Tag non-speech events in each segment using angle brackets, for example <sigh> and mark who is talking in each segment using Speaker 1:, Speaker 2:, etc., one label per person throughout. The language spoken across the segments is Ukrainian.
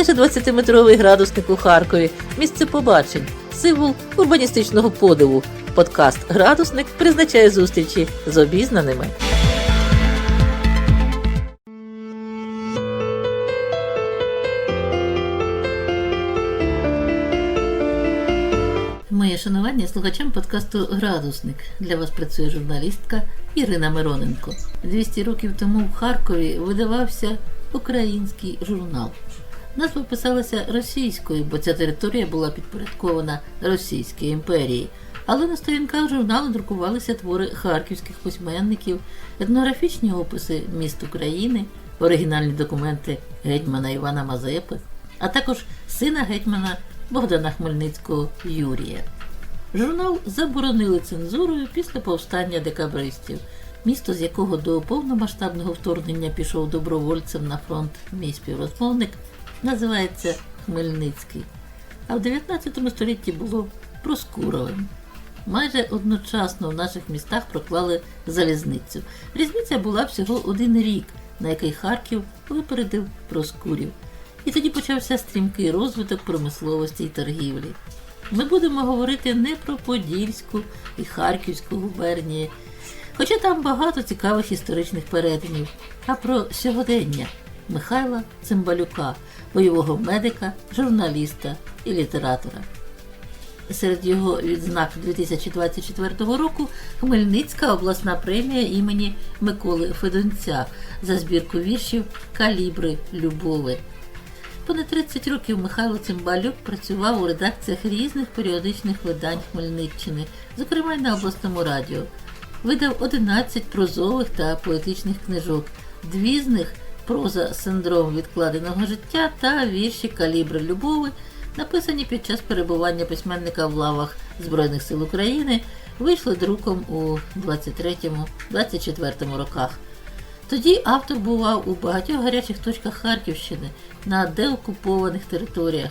Speaker 1: майже 20-метровий градусник у Харкові, місце побачень, символ урбаністичного подиву. Подкаст Градусник призначає зустрічі з обізнаними. Моє шанування слухачам подкасту Градусник. Для вас працює журналістка Ірина Мироненко. 200 років тому в Харкові видавався український журнал. Назва писалася російською, бо ця територія була підпорядкована Російській імперії. Але на сторінках журналу друкувалися твори харківських письменників, етнографічні описи міст України, оригінальні документи гетьмана Івана Мазепи, а також сина гетьмана Богдана Хмельницького Юрія. Журнал заборонили цензурою після повстання декабристів, місто з якого до повномасштабного вторгнення пішов добровольцем на фронт мій співрозмовник, називається Хмельницький, а в 19 столітті було Проскуровим. Майже одночасно в наших містах проклали залізницю. Різниця була всього один рік, на який Харків випередив Проскурів. І тоді почався стрімкий розвиток промисловості і торгівлі. Ми будемо говорити не про Подільську і Харківську губернії, хоча там багато цікавих історичних перетинів, а про сьогодення Михайла Цимбалюка, бойового медика, журналіста і літератора. Серед його відзнак 2024 року Хмельницька обласна премія імені Миколи Федонця за збірку віршів Калібри Любови. Понад 30 років Михайло Цимбалюк працював у редакціях різних періодичних видань Хмельниччини, зокрема й на обласному радіо. Видав 11 прозових та поетичних книжок. Дві з них проза синдром відкладеного життя та вірші Калібри Любови, написані під час перебування письменника в лавах Збройних сил України, вийшли друком у 23-24 роках. Тоді автор бував у багатьох гарячих точках Харківщини на деокупованих територіях.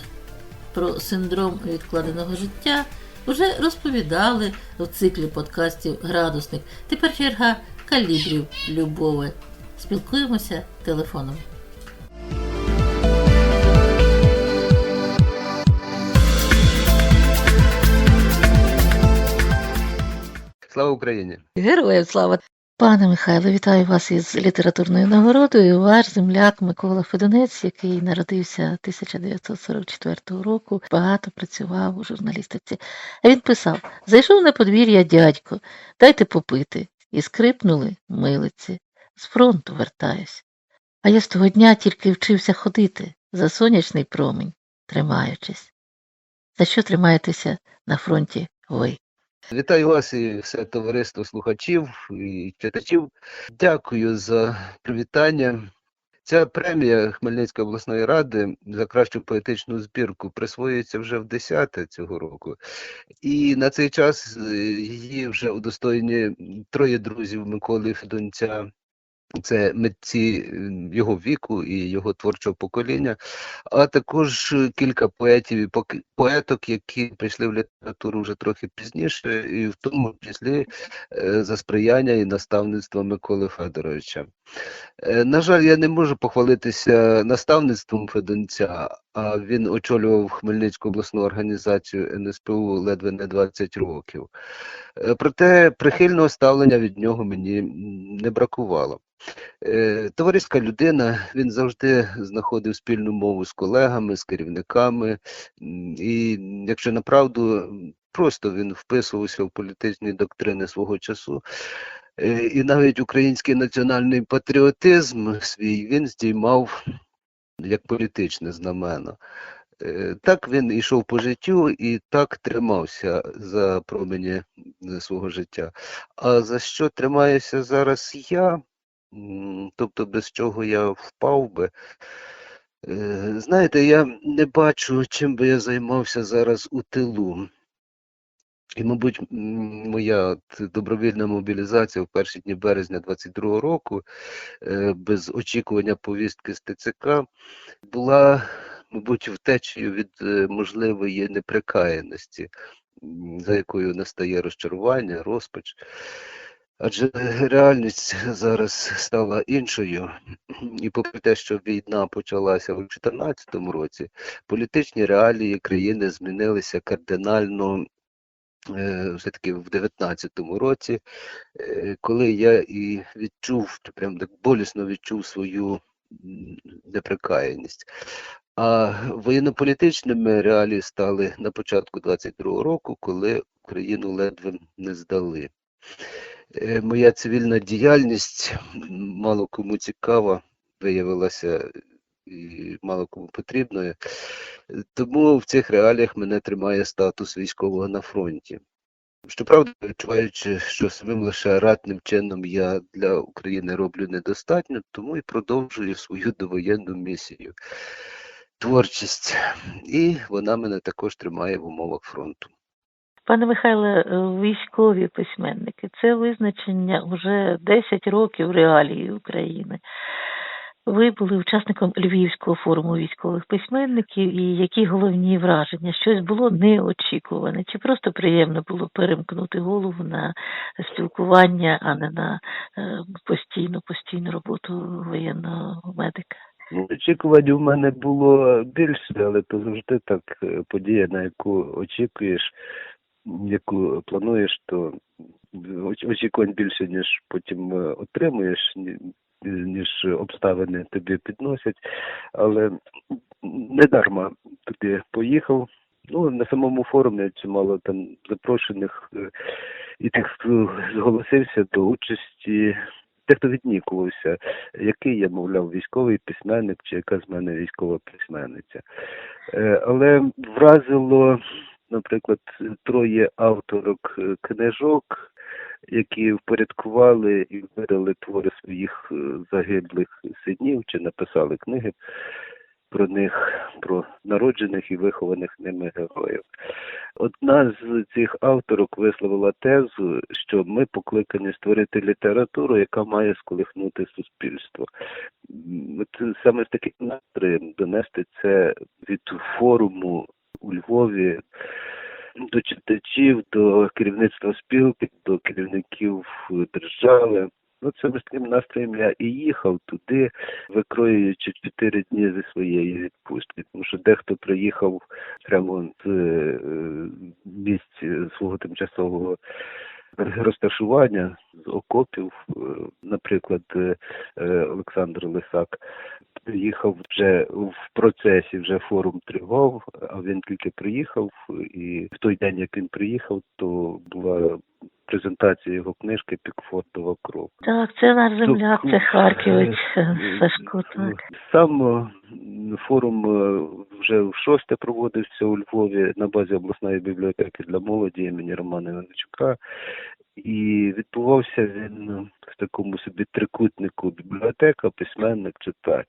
Speaker 1: Про синдром відкладеного життя вже розповідали в циклі подкастів Градусник. Тепер черга калібрів любови. Спілкуємося телефоном.
Speaker 2: Слава Україні!
Speaker 1: Героям слава! Пане Михайло, вітаю вас із літературною нагородою. Ваш земляк Микола Федонець, який народився 1944 року, багато працював у журналістиці. А він писав: зайшов на подвір'я дядько, дайте попити. І скрипнули милиці. З фронту вертаюсь. А я з того дня тільки вчився ходити за сонячний промінь, тримаючись. За що тримаєтеся на фронті ви?
Speaker 2: Вітаю вас і все товариство слухачів і читачів. Дякую за привітання. Ця премія Хмельницької обласної ради за кращу поетичну збірку присвоюється вже в 10 цього року. І на цей час е, її вже удостоєні троє друзів Миколи Федонця. Це митці його віку і його творчого покоління, а також кілька поетів і поеток, які прийшли в літературу вже трохи пізніше, і в тому числі е, за сприяння і наставництва Миколи Федоровича. Е, На жаль, я не можу похвалитися наставництвом Федонця, а він очолював Хмельницьку обласну організацію НСПУ ледве не 20 років. Е, Проте прихильного ставлення від нього мені не бракувало. Е, Товариська людина, він завжди знаходив спільну мову з колегами, з керівниками, і якщо направду, просто він вписувався в політичні доктрини свого часу. Е, І навіть український національний патріотизм свій він здіймав як політичне знамено. Е, Так він йшов по життю і так тримався за промені е, свого життя. А за що тримаюся зараз я? Тобто без чого я впав би. Знаєте, я не бачу, чим би я займався зараз у тилу. І, мабуть, моя добровільна мобілізація в перші дні березня 22-го року, е, без очікування повістки з ТЦК, була, мабуть, втечею від е, можливої неприкаяності, за якою настає розчарування, розпач. Адже реальність зараз стала іншою, і попри те, що війна почалася у 2014 році, політичні реалії країни змінилися кардинально все-таки в 2019 році, е, коли я і відчув, прям так болісно відчув свою неприкаяність. А воєнно-політичними реалії стали на початку 22-го року, коли Україну ледве не здали. Е, Моя цивільна діяльність мало кому цікава, виявилася і мало кому потрібною. Тому в цих реаліях мене тримає статус військового на фронті. Щоправда, відчуваючи, що самим лише ратним чином я для України роблю недостатньо, тому і продовжую свою довоєнну місію. Творчість. І вона мене також тримає в умовах фронту.
Speaker 1: Пане Михайле, е, військові письменники це визначення вже 10 років реалії України. Ви були учасником Львівського форуму військових письменників, і які головні враження? Щось було неочікуване, чи просто приємно було перемкнути голову на спілкування, а не на е, постійну постійну роботу воєнного медика?
Speaker 2: Очікувань у мене було більше, але то завжди так е, подія, на яку очікуєш, яку плануєш, то очікувань більше, ніж потім е, отримуєш, ніж обставини тобі підносять. Але не дарма туди поїхав. Ну, на самому форумі чимало там запрошених е, і тих, хто зголосився до участі. Тих, хто віднікувався, який я, мовляв, військовий письменник чи яка з мене військова письменниця. Е, Але вразило, наприклад, троє авторок е, книжок, які впорядкували і видали твори своїх е, загиблих синів чи написали книги про них, про народжених і вихованих ними героїв. Одна з цих авторок висловила тезу, що ми покликані створити літературу, яка має сколихнути суспільство. От саме з таким настроєм донести це від форуму у Львові до читачів, до керівництва спілки, до керівників держави. Ну, це з тим настроєм я і їхав туди, викроюючи чотири дні зі своєї відпустки. Тому що дехто приїхав прямо з е, місць свого тимчасового розташування з окопів, е, наприклад, е, е, Олександр Лисак приїхав вже в процесі, вже форум тривав, а він тільки приїхав, і в той день, як він приїхав, то була презентація його книжки Пікфордова кров.
Speaker 1: Так, це наш земляк, це Харківець,
Speaker 2: Е,
Speaker 1: Сашко, так.
Speaker 2: Сам е, форум е, вже в шосте проводився у Львові на базі обласної бібліотеки для молоді імені Романа Іванчука. І відбувався він в такому собі трикутнику бібліотека, письменник, читач.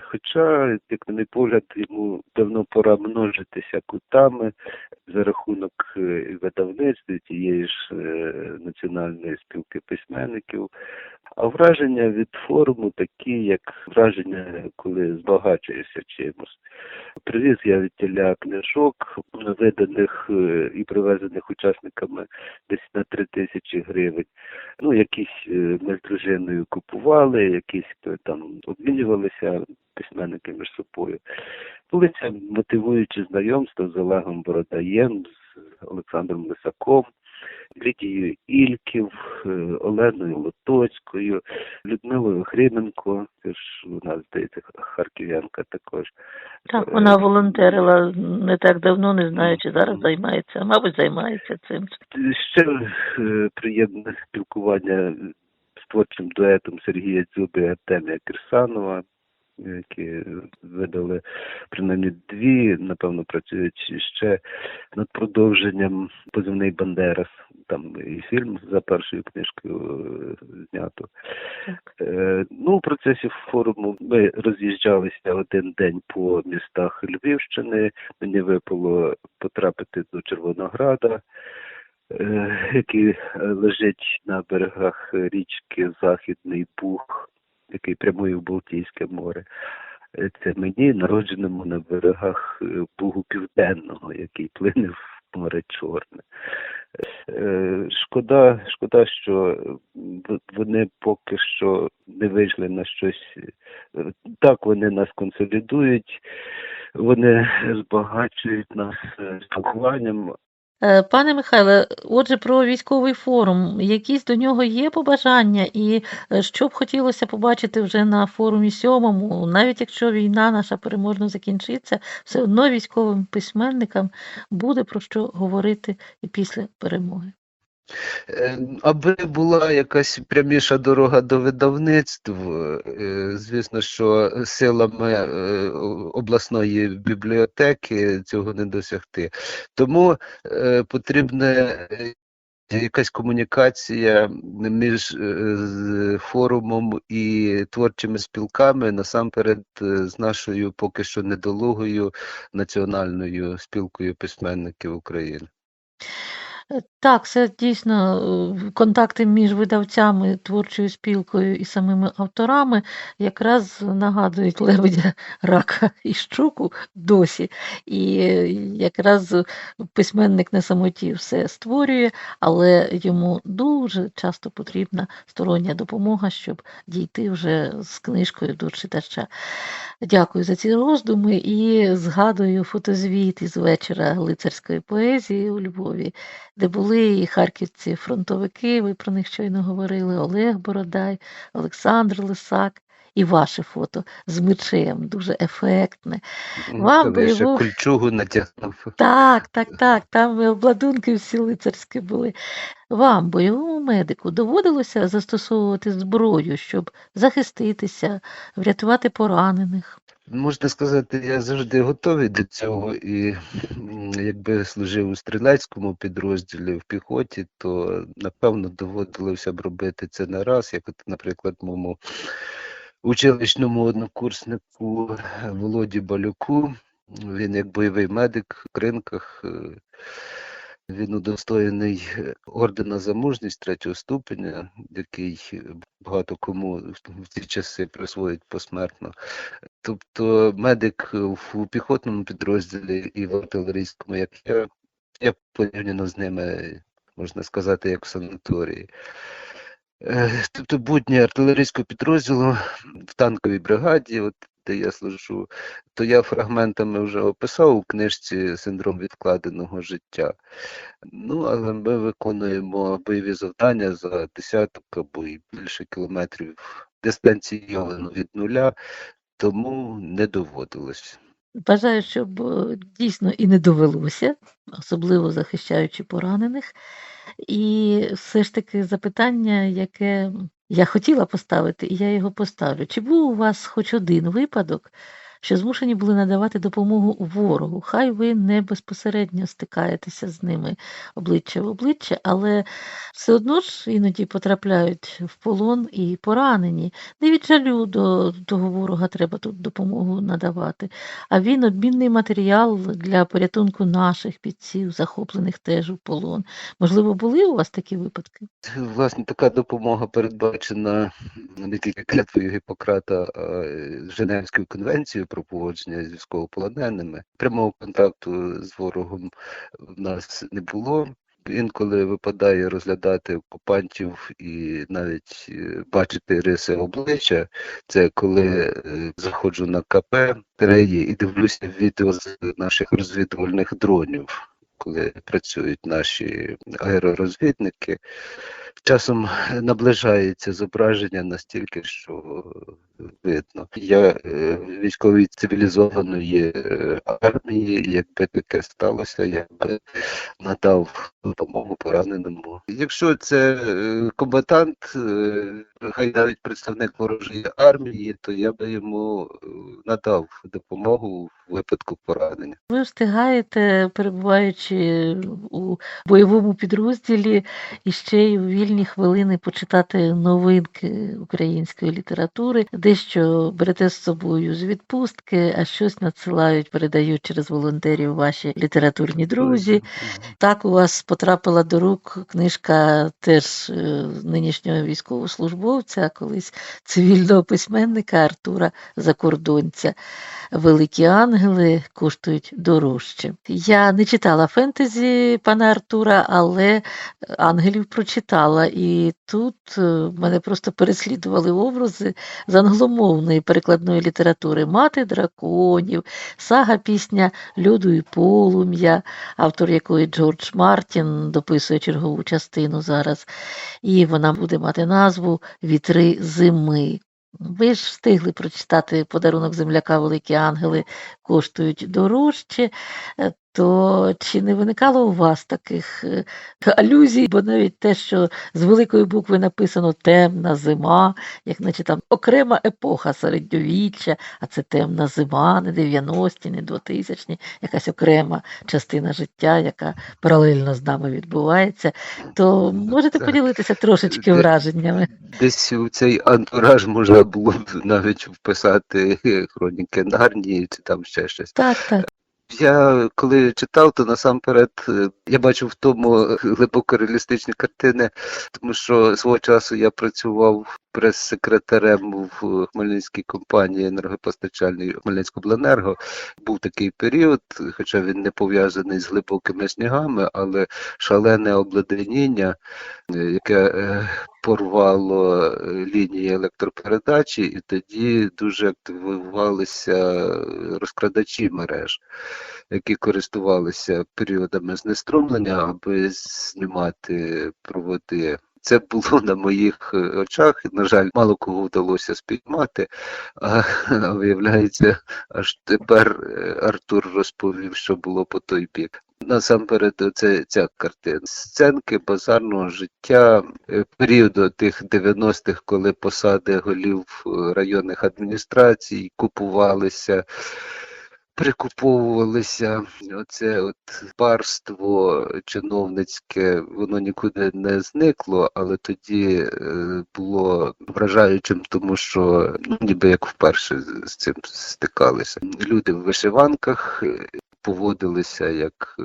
Speaker 2: Хоча, як на мій погляд, йому давно пора множитися кутами за рахунок е, видавництва тієї ж е, національної спілки письменників. А враження від форуму такі, як враження, коли збагачуєшся чимось. Привіз я від тіля книжок, виданих е, і привезених учасниками десь на три тисячі гривень. Ну, якісь е, ми з дружиною купували, якісь е, там обмінювалися письменники між собою. Були це мотивуючі знайомства з Олегом Бородаєм, з Олександром Лисаком, Лідією Ільків, е, Оленою Лотоцькою, Людмилою Хрименко, це ж у нас здається харків'янка також.
Speaker 1: Так, вона волонтерила не так давно, не знаю, чи зараз займається, мабуть, займається цим.
Speaker 2: Ще е, приємне спілкування з творчим дуетом Сергія Дзюби і Артемія Кирсанова, які видали принаймні дві, напевно, працюють ще над продовженням позивний Бандерас. Там і фільм за першою книжкою е, знято.
Speaker 1: Так.
Speaker 2: Е, Ну, в процесі форуму ми роз'їжджалися один день по містах Львівщини. Мені випало потрапити до Червонограда, е, який лежить на берегах річки Західний Буг, який прямує в Балтійське море. Е, Це мені, народженому на берегах е, Бугу Південного, який плине в море Чорне. Е, Шкода, шкода, що вони поки що не вийшли на щось. Так, вони нас консолідують, вони збагачують нас спілкуванням,
Speaker 1: Пане Михайле, отже, про військовий форум. Якісь до нього є побажання, і е, що б хотілося побачити вже на форумі сьомому, навіть якщо війна наша переможно закінчиться, все одно військовим письменникам буде про що говорити і після перемоги.
Speaker 2: Е, Аби була якась пряміша дорога до видавництв, е, звісно, що силами е, обласної бібліотеки цього не досягти. Тому потрібна якась комунікація між форумом і творчими спілками, насамперед з нашою поки що недолугою національною спілкою письменників України.
Speaker 1: Е, Так, це дійсно е, контакти між видавцями, творчою спілкою і самими авторами якраз нагадують лебедя, рака і щуку досі. І е, якраз письменник на самоті все створює, але йому дуже часто потрібна стороння допомога, щоб дійти вже з книжкою до читача. Дякую за ці роздуми і згадую фотозвіт із вечора лицарської поезії у Львові, де були і харківці фронтовики, ви про них щойно говорили, Олег Бородай, Олександр Лисак. І ваше фото з мечем, дуже ефектне. Вам
Speaker 2: я ще кульчугу натягнув.
Speaker 1: Так, так, <laughs> так, там обладунки всі лицарські були. Вам, бойовому медику, доводилося застосовувати зброю, щоб захиститися, врятувати поранених.
Speaker 2: Можна сказати, я завжди готовий до цього, і якби служив у стрілецькому підрозділі в піхоті, то напевно доводилося б робити це не раз, як, от, наприклад, моєму училищному однокурснику Володі Балюку. Він як бойовий медик в кринках. Він удостоєний е, ордена за мужність третього ступеня, який е, багато кому в ці часи присвоїть посмертно. Тобто медик в- піхотному підрозділі і в артилерійському, як я, я порівняно з ними, можна сказати, як в санаторії. Е, Тобто будні артилерійського підрозділу в танковій бригаді, от де я служу, то я фрагментами вже описав у книжці Синдром відкладеного життя. Ну, але ми виконуємо бойові завдання за десяток або і більше кілометрів дистанційовано від нуля, тому не доводилось.
Speaker 1: Бажаю, щоб е, дійсно і не довелося, особливо захищаючи поранених. І все ж таки запитання, яке я хотіла поставити, і я його поставлю. Чи був у вас хоч один випадок, що змушені були надавати допомогу ворогу? Хай ви не безпосередньо стикаєтеся з ними обличчя в обличчя, але все одно ж іноді потрапляють в полон і поранені. Не від жалю до того ворога треба тут допомогу надавати. А він обмінний матеріал для порятунку наших бійців, захоплених теж у полон. Можливо, були у вас такі випадки?
Speaker 2: Власне, така допомога передбачена не тільки клятвою Гіппократа, а Женевською конвенцією про поводження з військовополоненими. Прямого контакту з ворогом в нас не було. Інколи випадає розглядати окупантів і навіть е, бачити риси обличчя. Це коли е, заходжу на КП Тереї і дивлюся відео з наших розвідувальних дронів, коли працюють наші аеророзвідники. Часом наближається зображення настільки, що видно. Я е, військовій цивілізованої е, армії, якби таке сталося, я би надав допомогу пораненому. Якщо це е, комбатант, е, хай навіть представник ворожої армії, то я би йому е, надав допомогу в випадку поранення.
Speaker 1: Ви встигаєте, перебуваючи у бойовому підрозділі і ще й у вільний вільні хвилини почитати новинки української літератури, дещо берете з собою з відпустки, а щось надсилають, передають через волонтерів ваші літературні друзі. Так у вас потрапила до рук книжка теж е, нинішнього військовослужбовця, колись цивільного письменника Артура Закордонця. Великі ангели коштують дорожче. Я не читала фентезі пана Артура, але ангелів прочитала. І тут е, мене просто переслідували образи з англомовної перекладної літератури Мати драконів, сага пісня Льоду і полум'я, автор якої Джордж Мартін дописує чергову частину зараз. І вона буде мати назву Вітри зими. Ви ж встигли прочитати подарунок земляка Великі ангели коштують дорожче. Е, То чи не виникало у вас таких е, алюзій, бо навіть те, що з великої букви написано темна зима, як наче там окрема епоха середньовіччя, а це темна зима, не 90-ті, не 2000-ті, якась окрема частина життя, яка паралельно з нами відбувається, то можете
Speaker 2: Так.
Speaker 1: поділитися трошечки
Speaker 2: Де-
Speaker 1: враженнями.
Speaker 2: Десь у цей антураж можна було б навіть вписати хроніки Нарнії чи там ще щось.
Speaker 1: Так, так.
Speaker 2: Я коли читав, то насамперед е, я бачив в тому глибоко реалістичні картини, тому що свого часу я працював прес-секретарем в Хмельницькій компанії енергопостачальній Хмельницькобленерго. Був такий період, хоча він не пов'язаний з глибокими снігами, але шалене обледеніння, е, яке е, порвало е, лінії електропередачі, і тоді дуже активувалися е, розкрадачі мереж які користувалися періодами знеструмлення, аби знімати проводи. Це було на моїх е, очах, і, на жаль, мало кого вдалося спіймати. А виявляється, аж тепер Артур розповів, що було по той бік. Насамперед, це ця картина. Сценки базарного життя е, періоду тих 90-х, коли посади голів е, районних адміністрацій купувалися прикуповувалися. Оце от барство чиновницьке, воно нікуди не зникло, але тоді е, було вражаючим, тому що ну, ніби як вперше з- цим стикалися. Люди в вишиванках поводилися як е,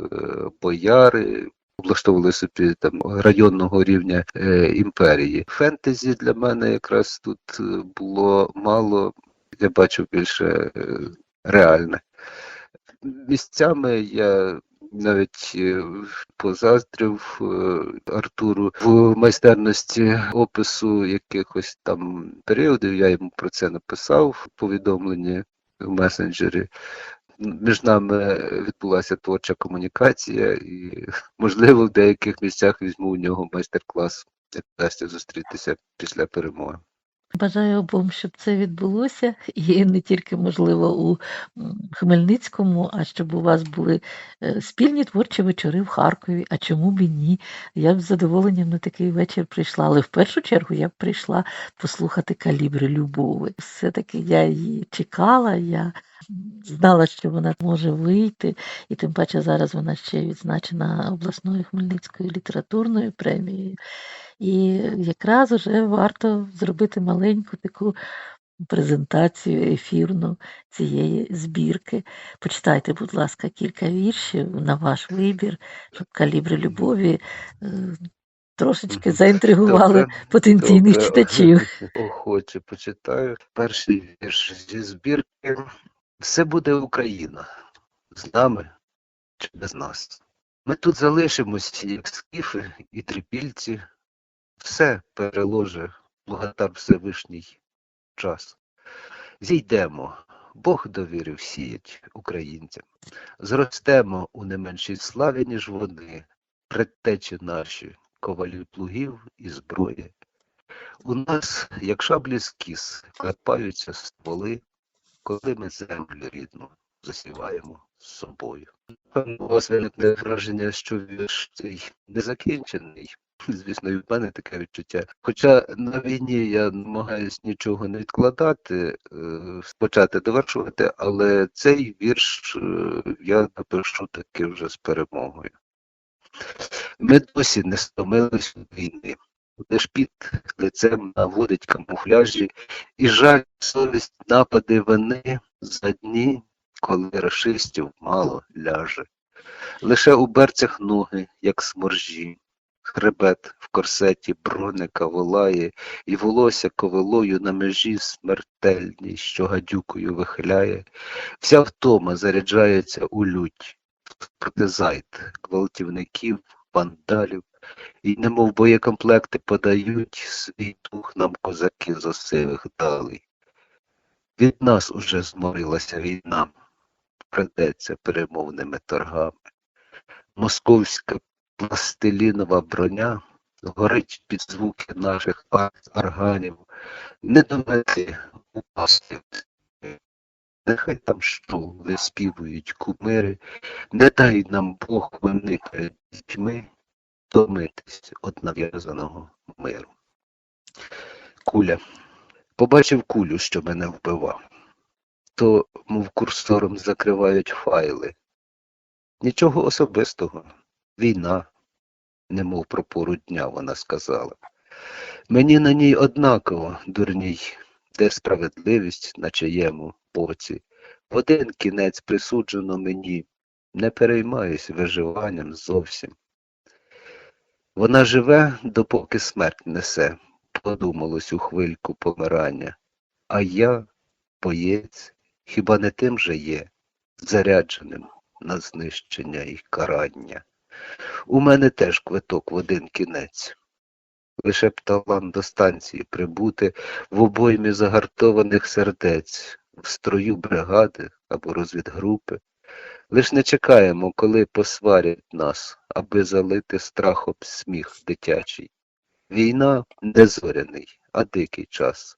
Speaker 2: бояри. Облаштовували собі там районного рівня е, імперії. Фентезі для мене якраз тут е, було мало. Я бачив більше е, реальне. Місцями я навіть е, позаздрив е, Артуру в майстерності опису якихось там періодів. Я йому про це написав в повідомленні в месенджері. Між нами відбулася творча комунікація, і, можливо, в деяких місцях візьму у нього майстер-клас, як вдасться зустрітися після перемоги.
Speaker 1: Бажаю обом, щоб це відбулося, і не тільки можливо у Хмельницькому, а щоб у вас були е, спільні творчі вечори в Харкові. А чому б і ні? Я б з задоволенням на такий вечір прийшла. Але в першу чергу я б прийшла послухати калібри любови. Все-таки я її чекала, я знала, що вона може вийти, і тим паче зараз вона ще відзначена обласною Хмельницькою літературною премією. І якраз уже варто зробити маленьку таку презентацію ефірну цієї збірки. Почитайте, будь ласка, кілька віршів на ваш вибір, щоб калібри любові е, трошечки заінтригували
Speaker 2: Добре,
Speaker 1: потенційних
Speaker 2: добре.
Speaker 1: читачів.
Speaker 2: Охоче почитаю. Перший вірш зі збірки. Все буде Україна. З нами чи без нас. Ми тут залишимось, як скіфи і трипільці. Все переложе Благодар Всевишній час. Зійдемо, Бог довірив сіять українцям. Зростемо у не меншій славі, ніж вони, предтечі наші, ковалів плугів і зброї. У нас, як шаблі з кіс, стволи, коли ми землю рідну засіваємо з собою. У вас виникне враження, що вірш цей незакінчений. Звісно, і в мене таке відчуття. Хоча на війні я намагаюсь нічого не відкладати, е, почати довершувати, але цей вірш е, я напишу таки вже з перемогою. Ми досі не стомились війни. Лиш під лицем наводить камуфляжі, і жаль, совість напади вини за дні, коли рашистів мало ляже. Лише у берцях ноги, як сморжі, хребет в корсеті броника волає, і волосся ковилою на межі смертельній, що гадюкою вихиляє, вся втома заряджається у лють, проти зайд, гвалтівників, вандалів, і немов боєкомплекти подають свій дух нам козаки з осивих далей. Від нас уже зморилася війна, придеться перемовними торгами. Московська пластилінова броня горить під звуки наших органів, не до мети упасти. Нехай там що виспівують кумири, не дай нам Бог перед дітьми томитись від нав'язаного миру. Куля. Побачив кулю, що мене вбивав. То, мов курсором закривають файли. Нічого особистого. Війна, немов про пору дня вона сказала. Мені на ній однаково, дурній, де справедливість на чиєму боці. В один кінець присуджено мені, не переймаюсь виживанням зовсім. Вона живе, допоки смерть несе, подумалось у хвильку помирання. А я, боєць, хіба не тим же є, зарядженим на знищення і карання. У мене теж квиток в один кінець. Лише б талант до станції прибути в обоймі загартованих сердець, в строю бригади або розвідгрупи. Лиш не чекаємо, коли посварять нас, аби залити страхом сміх дитячий. Війна не зоряний, а дикий час.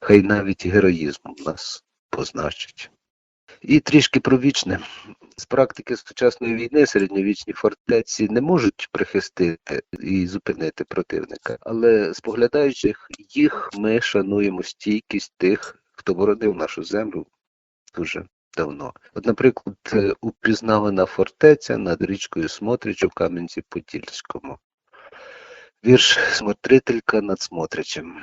Speaker 2: Хай навіть героїзм нас позначить. І трішки про вічне. З практики сучасної війни середньовічні фортеці не можуть прихистити і зупинити противника, але споглядаючи їх, ми шануємо стійкість тих, хто боронив нашу землю дуже давно. От, наприклад, е, упізнавана фортеця над річкою Смотрич у Кам'янці-Подільському. Вірш Смотрителька над Смотричем.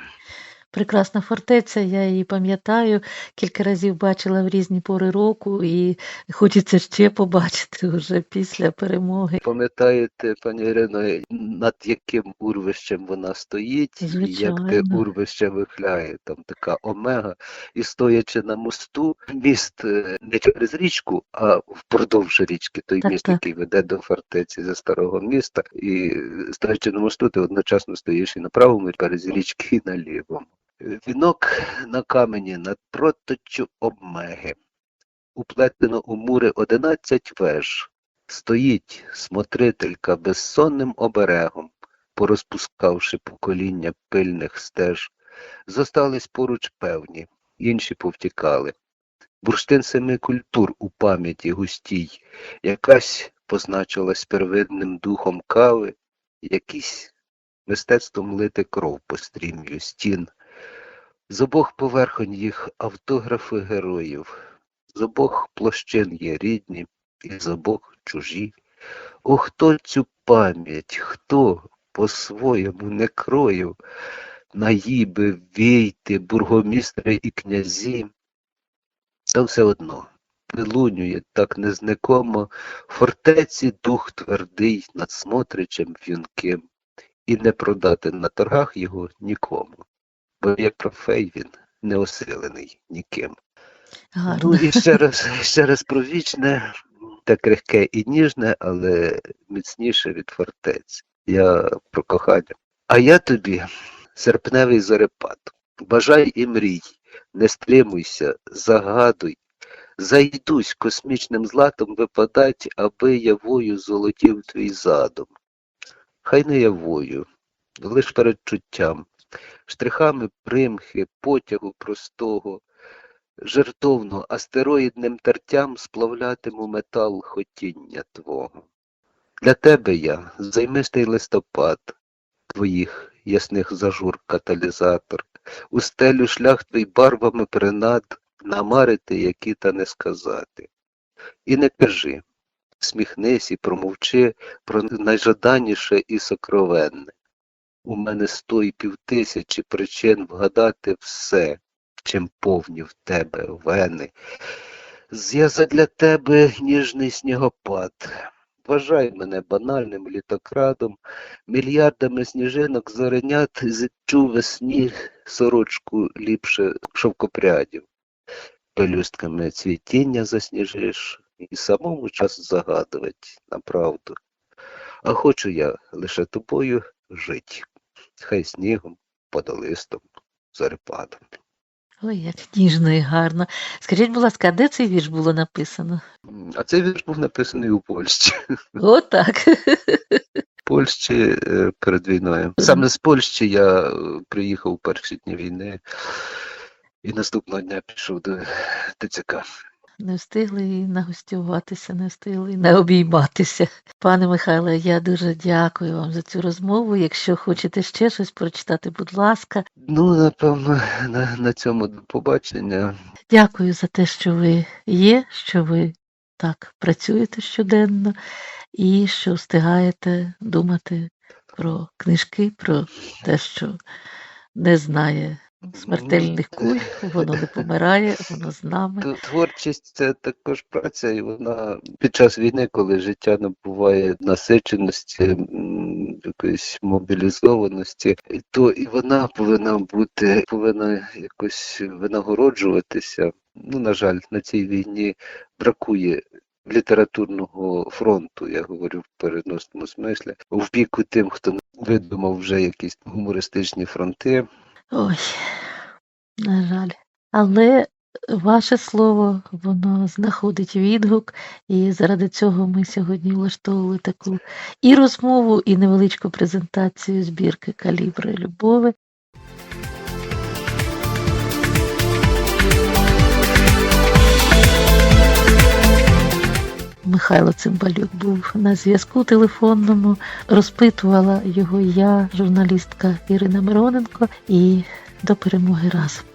Speaker 1: Прекрасна фортеця, я її пам'ятаю, кілька разів бачила в різні пори року, і хочеться ще побачити вже після перемоги.
Speaker 2: Пам'ятаєте, пані Ірино, над яким урвищем вона стоїть, і як те урвище вихляє, там така омега, і стоячи на мосту, міст е, не через річку, а впродовж річки, той
Speaker 1: Так,
Speaker 2: міст,
Speaker 1: так.
Speaker 2: який веде до фортеці зі старого міста, і стоячи на мосту, ти одночасно стоїш і на правому березі річки, і на лівому. Вінок на камені над проточчю обмеги. Уплетено у мури одинадцять веж. Стоїть смотрителька безсонним оберегом, порозпускавши покоління пильних стеж. Зостались поруч певні, інші повтікали. Бурштин семи культур у пам'яті густій, якась позначилась первинним духом кави, якісь мистецтвом лити кров по стрім'ю стін. З обох поверхонь їх автографи героїв, з обох площин є рідні, і з обох чужі. О, хто цю пам'ять, хто по-своєму не кроїв, наїби, війти, бургомістри і князі, та все одно вилунює так незнакомо в фортеці дух твердий над смотричем в'юнким, і не продати на торгах його нікому, бо як трофей він не осилений ніким. Ну і ще раз, ще раз про вічне, те крихке і ніжне, але міцніше від фортець. Я про кохання. А я тобі, серпневий зорепад, бажай і мрій, не стримуйся, загадуй, зайдусь космічним златом випадать, аби явою золотів твій задум. Хай не явою, лиш передчуттям, штрихами примхи, потягу простого, жертовно астероїдним тертям сплавлятиму метал хотіння твого. Для тебе я займистий листопад, твоїх ясних зажур каталізатор, устелю шлях твій барвами принад, намарити, які та не сказати. І не кажи, сміхнись і промовчи про найжаданіше і сокровенне. У мене сто і півтисячі причин вгадати все, чим повні в тебе вени. Я задля тебе ніжний снігопад. Вважай мене банальним літокрадом, мільярдами сніжинок зоренят зичу весні сорочку ліпше шовкопрядів. Пелюстками цвітіння засніжиш і самому час загадувати на правду. А хочу я лише тобою жить, хай снігом, подолистом, зорепадом.
Speaker 1: Ой, як ніжно і гарно. Скажіть, будь ласка, а де цей вірш було написано?
Speaker 2: А цей вірш був написаний у Польщі. <laughs>
Speaker 1: Отак.
Speaker 2: В Польщі е, перед війною. Саме з Польщі я е, приїхав у перші дні війни і наступного дня пішов до ТЦК.
Speaker 1: Не встигли і нагостюватися, не встигли і не обійматися. Пане Михайле, я дуже дякую вам за цю розмову. Якщо хочете ще щось прочитати, будь ласка.
Speaker 2: Ну, напевно, на, на цьому до побачення.
Speaker 1: Дякую за те, що ви є, що ви так працюєте щоденно і що встигаєте думати про книжки, про те, що не знає смертельних куль, воно не помирає, воно з нами.
Speaker 2: Творчість це також праця, і вона під час війни, коли життя набуває насиченості, якоїсь мобілізованості, то і вона повинна бути, повинна якось винагороджуватися. Ну, на жаль, на цій війні бракує. Літературного фронту, я говорю в переносному смислі, в біку тим, хто видумав вже якісь гумористичні фронти,
Speaker 1: Ой, на жаль. Але ваше слово, воно знаходить відгук, і заради цього ми сьогодні влаштовували таку і розмову, і невеличку презентацію збірки Калібри любови. Михайло Цимбалюк був на зв'язку телефонному. Розпитувала його я, журналістка Ірина Мироненко, і до перемоги разом.